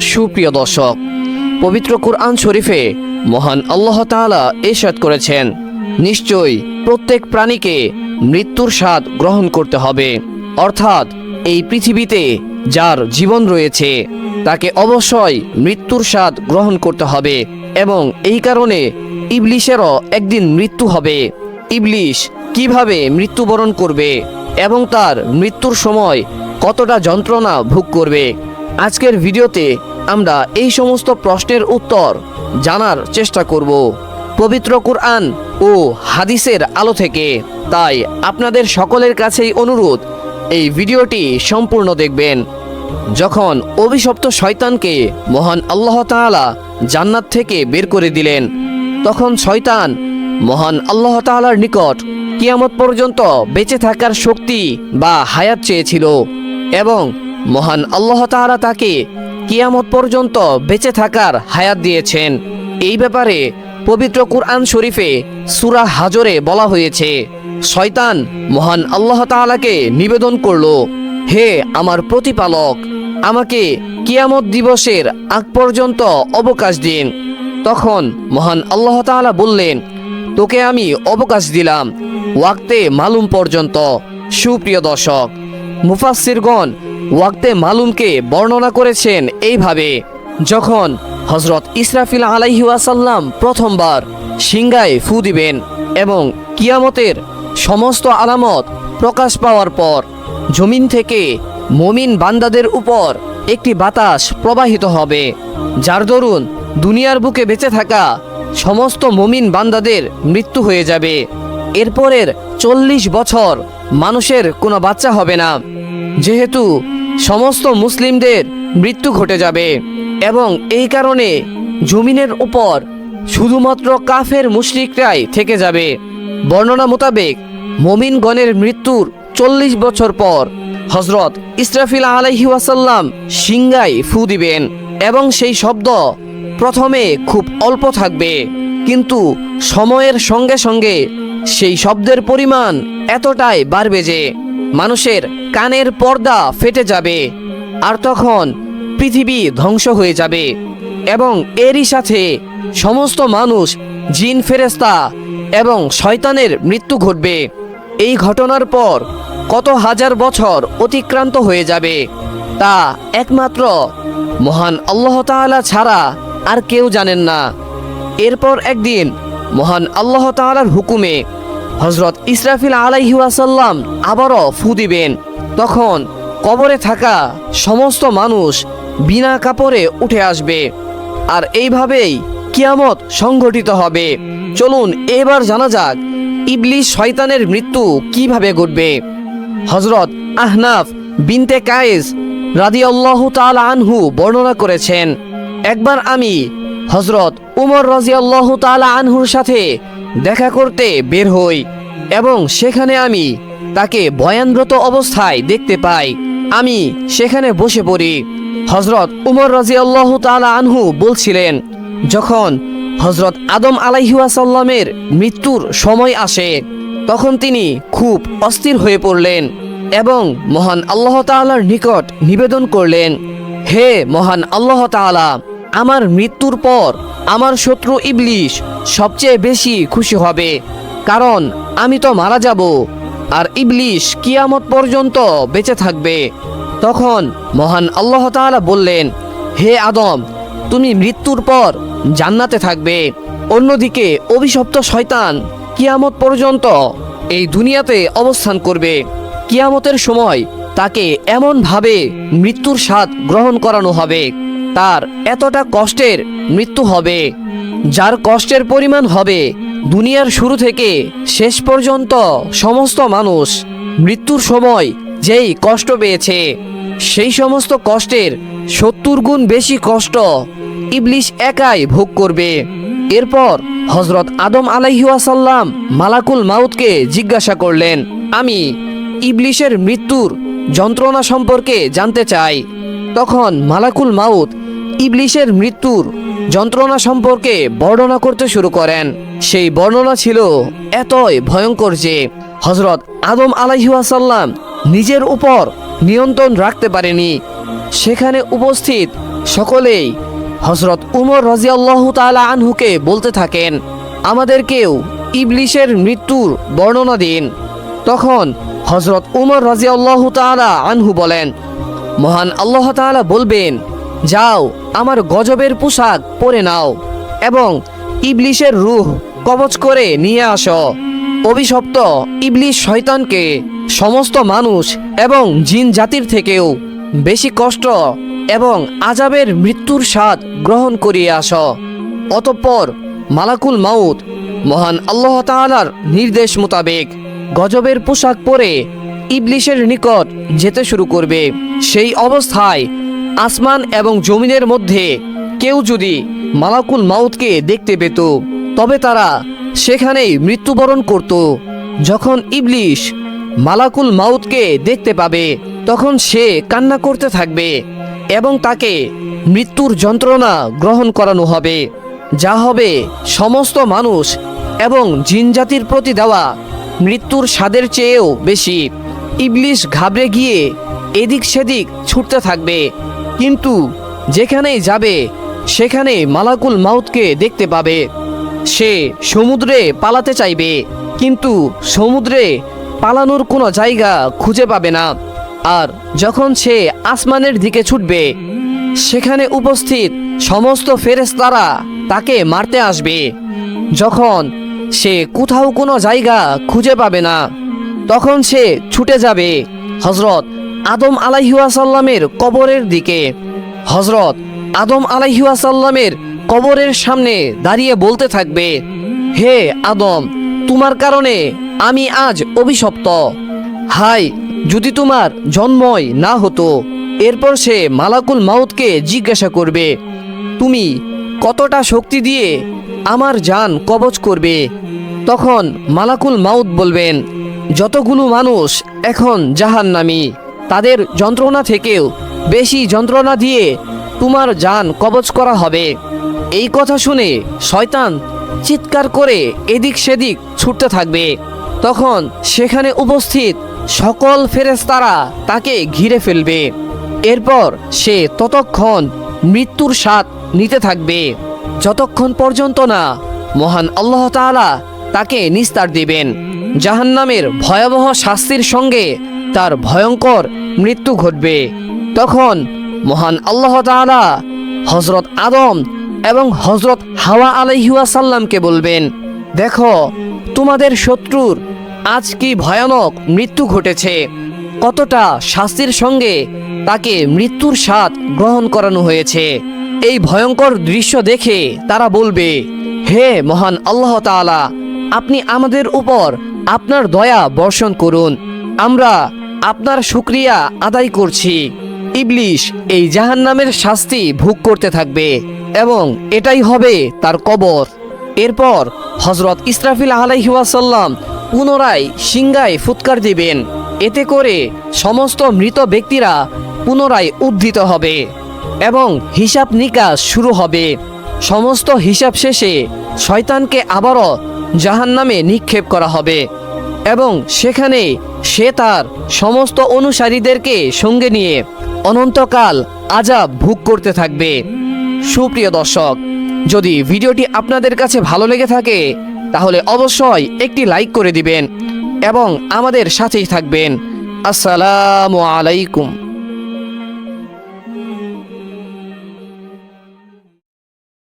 সুপ্রিয় দর্শক, পবিত্র কুরআন শরীফে মহান আল্লাহ তাআলা এরশাদ করেছেন, নিশ্চয়ই প্রত্যেক প্রাণীকে মৃত্যুর স্বাদ গ্রহণ করতে হবে। অর্থাৎ এই পৃথিবীতে যার জীবন রয়েছে, তাকে অবশ্যই মৃত্যুর স্বাদ গ্রহণ করতে হবে এবং এই কারণে ইবলিশেরও একদিন মৃত্যু হবে। ইবলিশ কীভাবে মৃত্যুবরণ করবে এবং তার মৃত্যুর সময় কতটা যন্ত্রণা ভোগ করবে আজকের ভিডিওতে আমরা এই সমস্ত প্রশ্নের উত্তর জানার চেষ্টা করব। পবিত্র কুরআন ও হাদিসের আলো থেকে। তাই আপনাদের সকলের কাছেই অনুরোধ, এই ভিডিওটি সম্পূর্ণ দেখবেন। যখন অভিশপ্ত শয়তানকে মহান আল্লাহ তাআলা জান্নাত থেকে বের করে দিলেন, তখন শয়তান মহান আল্লাহ তাআলার নিকট কিয়ামত পর্যন্ত বেঁচে থাকার শক্তি বা হায়াত চেয়েছিল এবং মহান আল্লাহ তাআলা তাকে কিয়ামত পর্যন্ত বেঁচে থাকার হায়াত দিয়েছেন। এই ব্যাপারে পবিত্র কুরআন শরীফে সুরা হাজরে বলা হয়েছে, শয়তান মহান আল্লাহ তাআলাকে নিবেদন করল, হে আমার প্রতিপালক, আমাকে কিয়ামত দিবসের আগ পর্যন্ত অবকাশ দিন। তখন মহান আল্লাহ তাআলা বললেন, তোকে আমি অবকাশ দিলাম, ওয়াক্তে মালুম পর্যন্ত। সুপ্রিয় দর্শক, মুফাসসিরগণ ওয়াক্তে মালুমকে বর্ণনা করেছেন এইভাবে, যখন হজরত ইসরাফিল আলাইহি ওয়াসাল্লাম প্রথমবার সিংগায় ফু দিবেন এবং কিয়ামতের সমস্ত আলামত প্রকাশ পাওয়ার পর জমিন থেকে মমিন বান্দাদের উপর একটি বাতাস প্রবাহিত হবে, যার দরুন দুনিয়ার বুকে বেঁচে থাকা সমস্ত মমিন বান্দাদের মৃত্যু হয়ে যাবে। এরপরের চল্লিশ বছর মানুষের কোনো বাচ্চা হবে না। যেহেতু সমস্ত মুসলিমদের মৃত্যু ঘটে যাবে এবং এই কারণে জমিনের উপর শুধুমাত্র কাফের মুশরিকরাই থেকে যাবে। বর্ণনা মোতাবেক মমিনগণের মৃত্যুর চল্লিশ বছর পর হজরত ইসরাফিল আলাইহি ওয়াসাল্লাম সিংগায় ফু দিবেন এবং সেই শব্দ প্রথমে খুব অল্প থাকবে, কিন্তু সময়ের সঙ্গে সঙ্গে সেই শব্দের পরিমাণ এতটাই বাড়বে যে মানুষের কানের পর্দা ফেটে যাবে আর তখন পৃথিবী ধ্বংস হয়ে যাবে এবং এরই সাথে সমস্ত মানুষ, জিন ফেরেস্তা এবং শয়তানের মৃত্যু ঘটবে। এই ঘটনার পর কত হাজার বছর অতিক্রান্ত হয়ে যাবে তা একমাত্র মহান আল্লাহ তাআলা ছাড়া আর কেউ জানেন না। এরপর একদিন মহান আল্লাহ তাআলার হুকুমে হজরত ইসরাফিল আলাইহি ওয়াসাল্লাম আবারও ফু দিবেন। তখন কবরে থাকা সমস্ত মানুষ বিনা কাপড়ে উঠে আসবে। আর এইভাবেই কিয়ামত সংঘটিত হবে। চলুন এবার জানা যাক ইবলিশ শয়তানের মৃত্যু কীভাবে ঘটবে। হজরত আহনাফ বিনতে কায়েস রাদিয়াল্লাহু তাআলা আনহু বর্ণনা করেছেন, একবার আমি হজরত উমর রাজিয়াল্লাহু তাআলা আনহুর সাথে দেখা করতে বের হই এবং সেখানে আমি তাকে বয়ানরত অবস্থায় দেখতে পাই। আমি সেখানে বসে পড়ি। হজরত উমর রাজিয়াল্লাহু তাআলা আনহু বলছিলেন, যখন হজরত আদম আলাইহুয়াসাল্লামের মৃত্যুর সময় আসে, তখন তিনি খুব অস্থির হয়ে পড়লেন এবং মহান আল্লাহ তাআলার নিকট নিবেদন করলেন, হে মহান আল্লাহ তাআলা, আমার মৃত্যুর পর আমার শত্রু ইবলিশ সবচেয়ে বেশি খুশি হবে, কারণ আমি তো মারা যাব। আর ইবলিশ কিয়ামত পর্যন্ত বেঁচে থাকবে। তখন মহান আল্লাহ তাআলা বললেন, হে আদম, তুমি মৃত্যুর পর জান্নাতে থাকবে। অন্যদিকে অভিশপ্ত শয়তান কিয়ামত পর্যন্ত এই দুনিয়াতে অবস্থান করবে। কিয়ামতের সময় তাকে এমনভাবে মৃত্যুর স্বাদ গ্রহণ করানো হবে। তার এতটা কষ্টের মৃত্যু হবে, যার কষ্টের পরিমাণ হবে দুনিয়ার শুরু থেকে শেষ পর্যন্ত সমস্ত মানুষ মৃত্যুর সময় যেই কষ্ট পেয়েছে, সেই সমস্ত কষ্টের সত্তর গুণ বেশি কষ্ট ইবলিশ একাই ভোগ করবে। এরপর হজরত আদম আলাইহাসাল্লাম মালাকুল মাউতকে জিজ্ঞাসা করলেন, আমি ইবলিশের মৃত্যুর যন্ত্রণা সম্পর্কে জানতে চাই। তখন মালাকুল মাউত ইবলিশের মৃত্যুর যন্ত্রণা সম্পর্কে বর্ণনা করতে শুরু করেন। সেই বর্ণনা ছিল এতই ভয়ঙ্কর যে হজরত আদম আলাইহাসাল্লাম নিজের উপর নিয়ন্ত্রণ রাখতে পারেনি। সেখানে উপস্থিত সকলেই হজরত উমর রাজিয়াল্লাহ তাআলা আনহুকে বলতে থাকেন, আমাদেরকেও ইবলিশের মৃত্যুর বর্ণনা দিন। তখন হজরত উমর রাজিয়াল্লাহ তাআলা আনহু বলেন, মহান আল্লাহ তাআলা বলবেন যাও, আমার গজবের পোশাক পরে নাও এবং ইবলিশের রুহ কবচ করে নিয়ে আসো। অভিশপ্ত ইবলিশ শয়তানকে সমস্ত মানুষ এবং জিন জাতির থেকেও বেশি কষ্ট এবং আজাবের মৃত্যুর স্বাদ গ্রহণ করিয়ে আস। অতঃপর মালাকুল মাউত মহান আল্লাহ তাআলার নির্দেশ মোতাবেক গজবের পোশাক পরে ইবলিশের নিকট যেতে শুরু করবে। সেই অবস্থায় আসমান এবং জমিনের মধ্যে কেউ যদি মালাকুল মাউতকে দেখতে পেত, তবে তারা সেখানেই মৃত্যুবরণ করত। যখন ইবলিশ মালাকুল মাউতকে দেখতে পাবে, তখন সে কান্না করতে থাকবে এবং তাকে মৃত্যুর যন্ত্রণা গ্রহণ করানো হবে, যা হবে সমস্ত মানুষ এবং জিনজাতির প্রতি দেওয়া মৃত্যুর স্বাদের চেয়েও বেশি। ইবলিশ ঘাবড়ে গিয়ে এদিক সেদিক ছুটতে থাকবে। কিন্তু যেখানেই যাবে, সেখানে মালাকুল মাউতকে দেখতে পাবে। সে সমুদ্রে পালাতে চাইবে, কিন্তু সমুদ্রে পালানোর কোনো জায়গা খুঁজে পাবে না। আর যখন সে আসমানের দিকে ছুটবে, সেখানে উপস্থিত সমস্ত ফেরেশতারা তাকে মারতে আসবে। যখন সে কোথাও কোনো জায়গা খুঁজে পাবে না, তখন সে ছুটে যাবে। হজরত আদম আলাইহুয়াসাল্লামের কবরের দিকে। হজরত আদম আলাইহুয়াসাল্লামের কবরের সামনে দাঁড়িয়ে বলতে থাকবে, হে আদম, তোমার কারণে আমি আজ অভিশপ্ত। হাই, যদি তোমার জন্মই না হতো, এরপর সে মালাকুল মাউতকে জিজ্ঞাসা করবে, তুমি কতটা শক্তি দিয়ে আমার জান কবচ করবে? তখন মালাকুল মাউত বলবেন, যতগুলো মানুষ এখন জাহান্নামী। তাদের যন্ত্রণা থেকেও বেশি যন্ত্রণা দিয়ে তোমার জান কবচ করা হবে। এই কথা শুনে শয়তান চিৎকার করে এদিক সেদিক ছুটতে থাকবে। তখন সেখানে উপস্থিত সকল ফেরেশতারা তাকে ঘিরে ফেলবে। এরপর সে ততক্ষণ মৃত্যুর স্বাদ নিতে থাকবে। যতক্ষণ পর্যন্ত না মহান আল্লাহ তাআলা তাকে নিস্তার দিবেন। জাহান্নামের ভয়াবহ শাস্তির সঙ্গে তার ভয়ঙ্কর মৃত্যু ঘটবে। তখন মহান আল্লাহ তাআলা হজরত আদম এবং হজরত হাওয়া আলাইহুয়াসাল্লামকে বলবেন, দেখো, তোমাদের শত্রুর আজ কি ভয়ানক মৃত্যু ঘটেছে? কতটা শাস্তির সঙ্গে তাকে মৃত্যুর স্বাদ গ্রহণ করানো হয়েছে? এই ভয়ঙ্কর দৃশ্য দেখে তারা বলবে, হে মহান আল্লাহ তাআলা, আপনি আমাদের উপর আপনার দয়া বর্ষণ করুন। আমরা আপনার শুক্রিয়া আদায় করছি। ইবলিশ এই জাহান্নামের শাস্তি ভোগ করতে থাকবে এবং এটাই হবে তার কবর। এরপর হজরত ইসরাফিল আলাইহাসাল্লাম পুনরায় সিংগায় ফুৎকার দিবেন। এতে করে সমস্ত মৃত ব্যক্তিরা পুনরায় উদ্ধৃত হবে এবং হিসাব নিকাশ শুরু হবে। সমস্ত হিসাব শেষে শয়তানকে আবারও জাহান্নামে নিক্ষেপ করা হবে। এবং সেখানে সে তার সমস্ত অনুসারীদেরকে সঙ্গে নিয়ে অনন্তকাল আজাব ভোগ করতে থাকবে। সুপ্রিয় দর্শক, যদি ভিডিওটি আপনাদের কাছে ভালো লেগে থাকে, তাহলে অবশ্যই একটি লাইক করে দিবেন এবং আমাদের সাথেই থাকবেন। আসসালামু আলাইকুম।